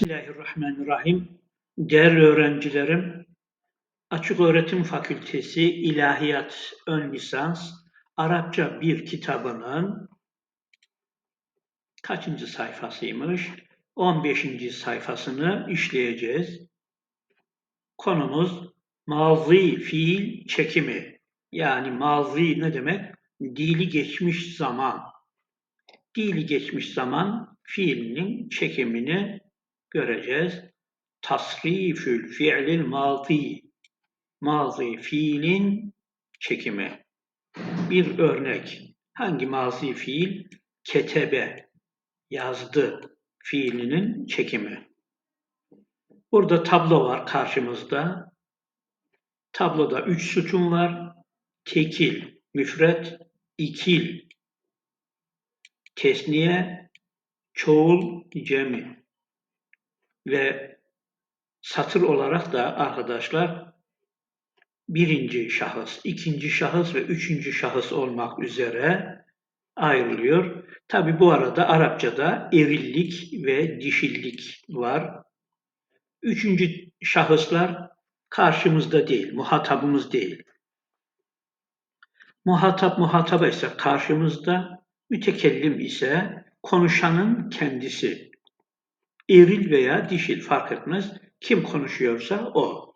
Bismillahirrahmanirrahim. Değerli öğrencilerim, Açık Öğretim Fakültesi İlahiyat Ön Lisans Arapça bir kitabının kaçıncı sayfasıymış? 15. sayfasını işleyeceğiz. Konumuz mazi fiil çekimi. Yani mazi ne demek? Dili geçmiş zaman. Dili geçmiş zaman fiilinin çekimini göreceğiz. Tasrifül fi'lil mazi. Mazi fiilin çekimi. Bir örnek. Hangi mazi fiil? Ketebe. Yazdı fiilinin çekimi. Burada tablo var karşımızda. Tabloda üç sütun var. Tekil, müfret, ikil, tesniye, çoğul, cemi ve satır olarak da arkadaşlar birinci şahıs, ikinci şahıs ve üçüncü şahıs olmak üzere ayrılıyor. Tabi bu arada Arapçada erillik ve dişillik var. Üçüncü şahıslar karşımızda değil, muhatabımız değil. Muhatap muhataba ise karşımızda, mütekellim ise konuşanın kendisi eril veya dişil fark etmez. Kim konuşuyorsa o.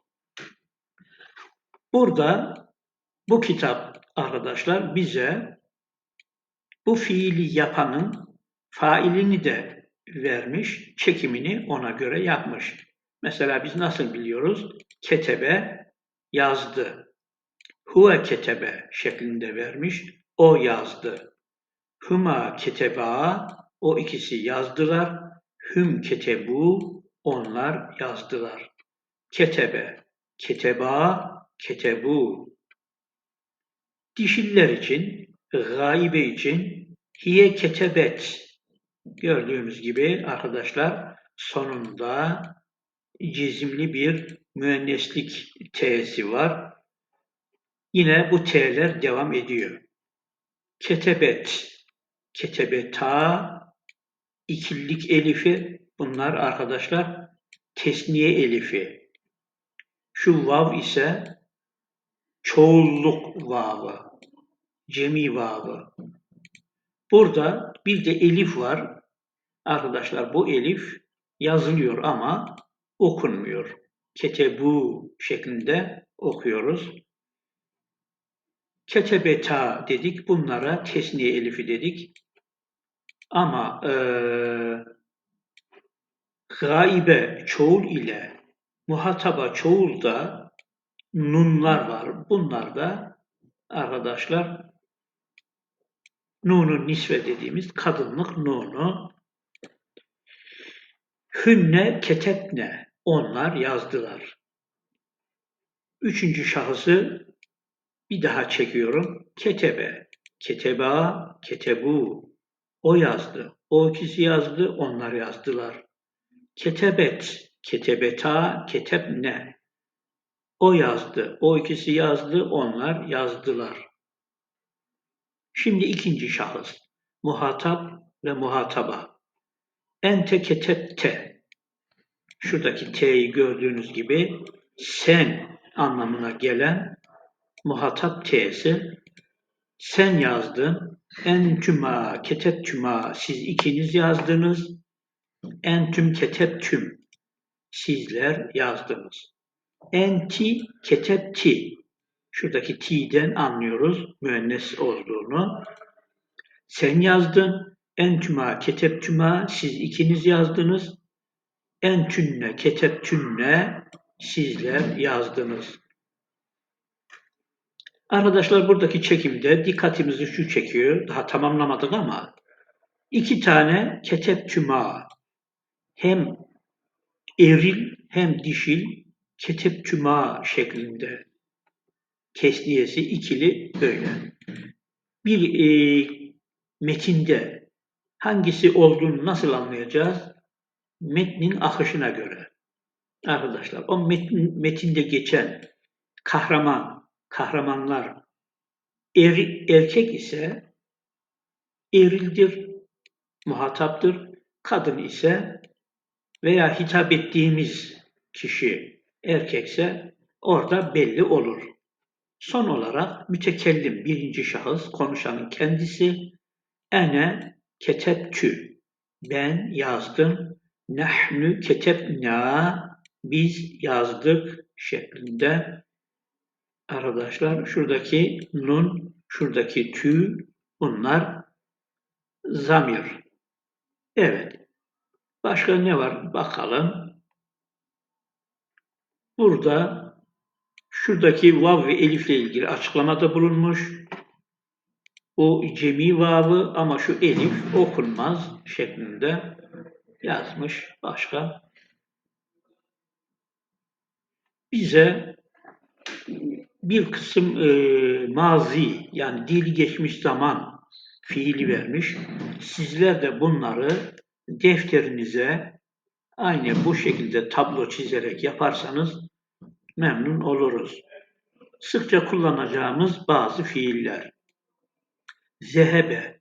Burada bu kitap arkadaşlar bize bu fiili yapanın failini de vermiş, çekimini ona göre yapmış. Mesela biz nasıl biliyoruz? Ketebe yazdı. Huve ketebe şeklinde vermiş. O yazdı. Huma keteba o ikisi yazdılar. Hüm ketebu, onlar yazdılar. Ketebe, keteba, ketebu. Dişiller için, gaibe için hiye ketebet. Gördüğümüz gibi arkadaşlar sonunda cizimli bir müenneslik t'si var. Yine bu t'ler devam ediyor. Ketebet, ketebeta, ikillik elifi bunlar arkadaşlar tesniye elifi. Şu vav ise çoğulluk vavı, cemi vavı. Burada bir de elif var. Arkadaşlar bu elif yazılıyor ama okunmuyor. Ketebu şeklinde okuyoruz. Ketebeta dedik. Bunlara tesniye elifi dedik. Ama e, gaibe çoğul ile muhataba çoğul da nunlar var. Bunlar da arkadaşlar nunu nisve dediğimiz kadınlık nunu hünne ketepne onlar yazdılar. Üçüncü şahısı bir daha çekiyorum. Ketebe, keteba, ketebu o yazdı. O ikisi yazdı, onlar yazdılar. Ketebet, ketebeta, ketebne. O yazdı, o ikisi yazdı, onlar yazdılar. Şimdi ikinci şahıs. Muhatap ve muhataba. Ente ketebte. Şuradaki t'yi gördüğünüz gibi sen anlamına gelen muhatap t'si. Sen yazdın, Entüma keteptüma siz ikiniz yazdınız. Entüm keteptüm sizler yazdınız. Enti ketepti şuradaki ti'den anlıyoruz müennes olduğunu. Sen yazdın. Entüma keteptüma siz ikiniz yazdınız. Entünne keteptünne sizler yazdınız. Arkadaşlar buradaki çekimde dikkatimizi şu çekiyor. Daha tamamlamadık ama iki tane ketep tüma hem eril hem dişil ketep tüma şeklinde kesniyesi ikili böyle. Bir e, metinde hangisi olduğunu nasıl anlayacağız? Metnin akışına göre. Arkadaşlar o metin, metinde geçen kahraman kahramanlar er, erkek ise erildir, muhataptır. Kadın ise veya hitap ettiğimiz kişi erkekse orada belli olur. Son olarak mütekellim birinci şahıs konuşanın kendisi ene ketebtü ben yazdım nahnu ketebna biz yazdık şeklinde arkadaşlar şuradaki nun şuradaki tü bunlar zamir. Evet. Başka ne var? Bakalım. Burada şuradaki vav ve elifle ilgili açıklamada bulunmuş. O cemi vavı ama şu elif okunmaz şeklinde yazmış. Başka? Bize bir kısım e, mazi yani dil geçmiş zaman fiili vermiş. Sizler de bunları defterinize aynı bu şekilde tablo çizerek yaparsanız memnun oluruz. Sıkça kullanacağımız bazı fiiller. Zehebe,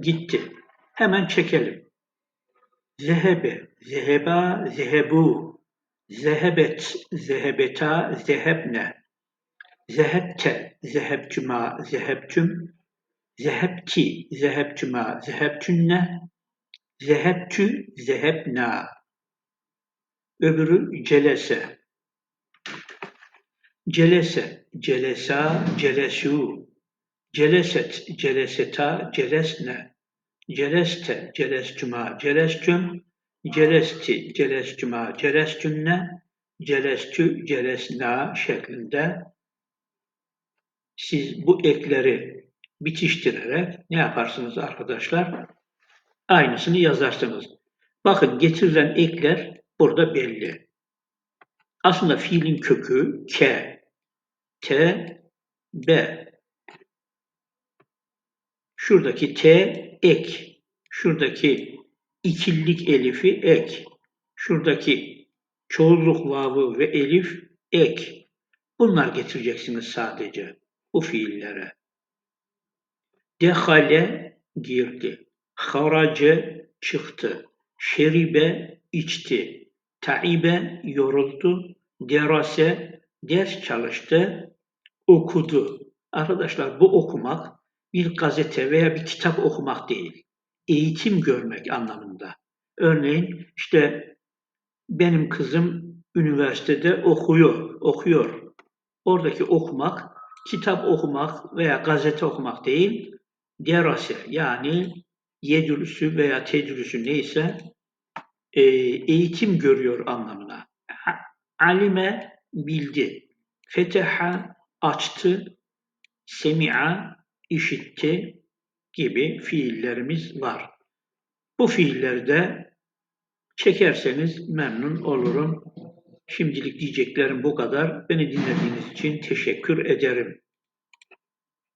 gitti. Hemen çekelim. Zehebe, zeheba, zehebu, zehebet, zehebeta, zehebne, zehebte, zehebtüma, zehebtüm, zehebti, zehebtüma, zehebtünne, zehebtü, zehebna. Öbürü celese. Celese, celesa, celesu, celeset, celeseta, celesne, celeste, celestüma, celestüm, celesti, celestüma, celestünne, celestü, celesna şeklinde siz bu ekleri bitiştirerek ne yaparsınız arkadaşlar? Aynısını yazarsınız. Bakın getirilen ekler burada belli. Aslında fiilin kökü ke, T, B. Şuradaki T ek. Şuradaki ikillik elifi ek. Şuradaki çoğulluk vavı ve elif ek. Bunlar getireceksiniz sadece bu fiillere. Dehale girdi. Harace çıktı. Şeribe içti. Taibe yoruldu. Derase ders çalıştı okudu. Arkadaşlar bu okumak bir gazete veya bir kitap okumak değil. Eğitim görmek anlamında. Örneğin işte benim kızım üniversitede okuyor, okuyor. Oradaki okumak, kitap okumak veya gazete okumak değil, derase yani yedürüsü veya tedrüsü neyse e, eğitim görüyor anlamına. Alime bildi. Feteha açtı, semi'a işitti gibi fiillerimiz var. Bu fiilleri de çekerseniz memnun olurum. Şimdilik diyeceklerim bu kadar. Beni dinlediğiniz için teşekkür ederim.